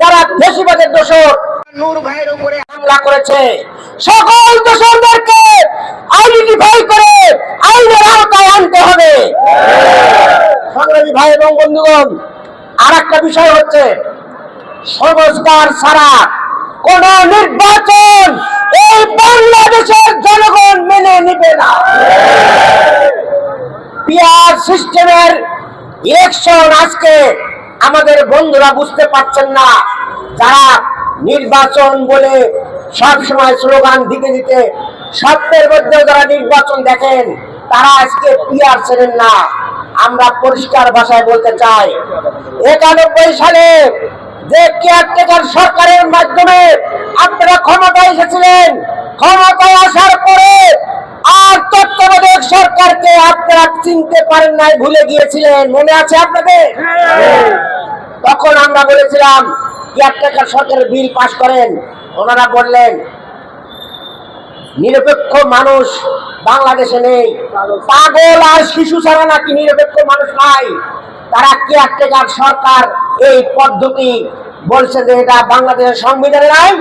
যারা বেশিবাদের দোষর নূর ভাইয়ের উপরে হামলা করেছে সকল দোষরদেরকে আইডেন্টিফাই করে আইনের আওতায় আনতে হবে। সংগ্রামী ভাই এবং বন্ধুগণ আর একটা বিষয় হচ্ছে সংস্কার ছাড়া কোন নির্বাচন এই বাংলাদেশের জনগণ মেনে নিবে না। পিয়ার সিস্টেমের ইলেকশন আজকে আমাদের বন্ধুরা বুঝতে পারছেন না। যারা নির্বাচন বলে সব সময় স্লোগান দিতে দিতে সত্যের মধ্যেও যারা নির্বাচন দেখেন, তারা আজকে পিয়ার ছেড়েন না। আমরা পরিষ্কার ভাষায় বলতে চাই, একানব্বই সালে যে কেয়ারটেকার সরকারের মাধ্যমে আপনারা ক্ষমতায় এসেছিলেন, ক্ষমতায় আসার পরে আর তত্ত্বাবধায়ক সরকারকে আপনারা চিনতে পারেন নাই, ভুলে গিয়েছিলেন। মনে আছে আপনাদের? তখন আমরা বলেছিলাম কেয়ারটেকার সরকারের বিল পাশ করেন। ওনারা বললেন, নিরপেক্ষ মানুষ বাংলাদেশে নেই। পাগল আর শিশু ছাড়া নাকি নিরপেক্ষ মানুষ নাই। তারা কেয়ারটেকার সরকার এই পদ্ধতি বলছে যে এটা বাংলাদেশের সংবিধানে নাই?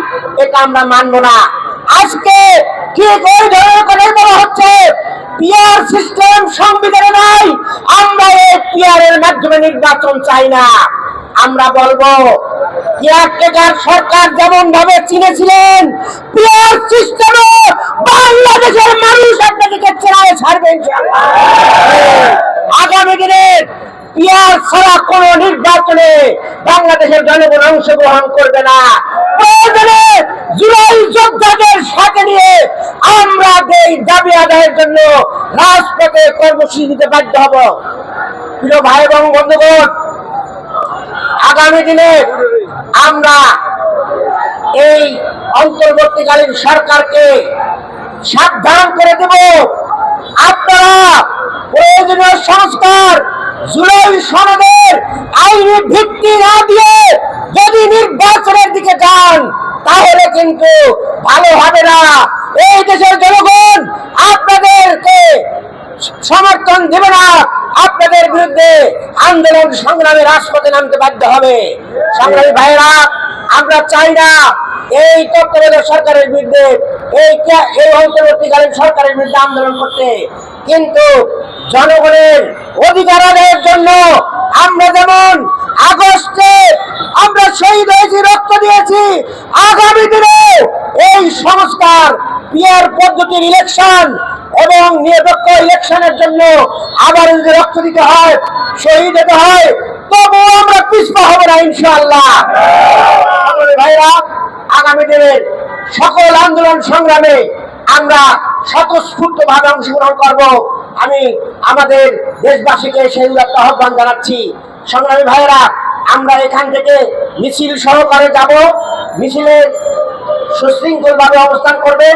এটা আমরা মানবো না। আজকে ঠিক ওই ধরনের কথাই বলা হচ্ছে, পিয়ার সিস্টেম সংবিধানে নাই। আমরা এই পিয়ারের মাধ্যমে নির্বাচন চাই না। আমরা বলব সরকার যেমন ভাবে চিনেছিলেন বাংলাদেশের মানুষ আপনাদেরকে চেনায় ছাড়বে ইনশাআল্লাহ। আগামী দিনের পিয়ার ছাড়া কোন নির্বাচনে বাংলাদেশের জনগণ অংশগ্রহণ করবে না। যোদ্ধাদের নিয়ে আমরা এই দাবি জন্য। রাজপথে কর্মসূচি দিতে বাধ্য হব। প্রিয় ভাই এবং বন্ধুগণ আগামী দিনে আমরা এই অন্তর্বর্তীকালীন সরকারকে সাবধান করে দেব। আপনারা প্রয়োজনীয় সংস্কার, জুলাই সনদের আইনি ভিত্তি না দিয়ে যদি নির্বাচনের দিকে যান, তাহলে কিন্তু ভালো হবে না। এই দেশের জনগণ আপনাদেরকে সমর্থন দেবে না। বিরুদ্ধে আন্দোলন সংগ্রামে রাজপথে নামতে বাধ্য হবে। সংগ্রামী ভাইরা আমরা চাই না এই তত্ত্বাবধায়ক সরকারের বিরুদ্ধে, এই এই অন্তর্বর্তীকালীন সরকারের বিরুদ্ধে আন্দোলন করতে। কিন্তু জনগণের অধিকার আদায়ের জন্য আমরা যেমন আগস্টে আমরা শহীদ হয়েছি, রক্ত দিয়েছি, আগামী দিনে এই সংস্কার পিয়ার পদ্ধতির ইলেকশন এবং নিরপেক্ষ ইলেকশনের জন্য আবার যদি রক্ত দিতে হয়, শহীদ হতে হয়, তবুও আমরা পিছপা হব না, ইনশাআল্লাহ। ভাইরা, আগামী দিনের সকল আন্দোলন সংগ্রামে আমরা স্বতঃস্ফূর্ত ভাবে অংশগ্রহণ করব। আমি আমাদের দেশবাসীকে সেই উদাত্ত আহ্বান জানাচ্ছি। সংগ্রামী ভাইয়েরা, আমরা এখান থেকে মিছিল সহকারে যাব। মিছিলে সুশৃঙ্খল ভাবে অবস্থান করবেন।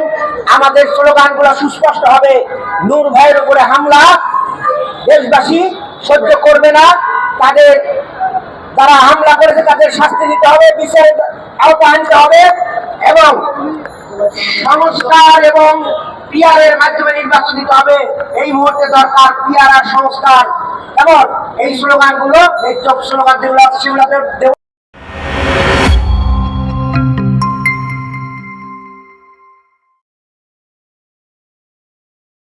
আমাদের স্লোগানগুলো সুস্পষ্ট হবে। নূর ভাইয়ের উপরে হামলা। দেশবাসী সহ্য করবে না। তাদের যারা হামলা করেছে, তাদের শাস্তি দিতে হবে, বিচারের আওতা আনতে হবে এবং সংস্কার এবং পিয়ারের মাধ্যমে নির্বাচন দিতে হবে। এই মুহূর্তে দরকার পিয়ার আর সংস্কার। এবং এই স্লোগানগুলো, এই চোখ স্লোগান যেগুলো আছে সেগুলো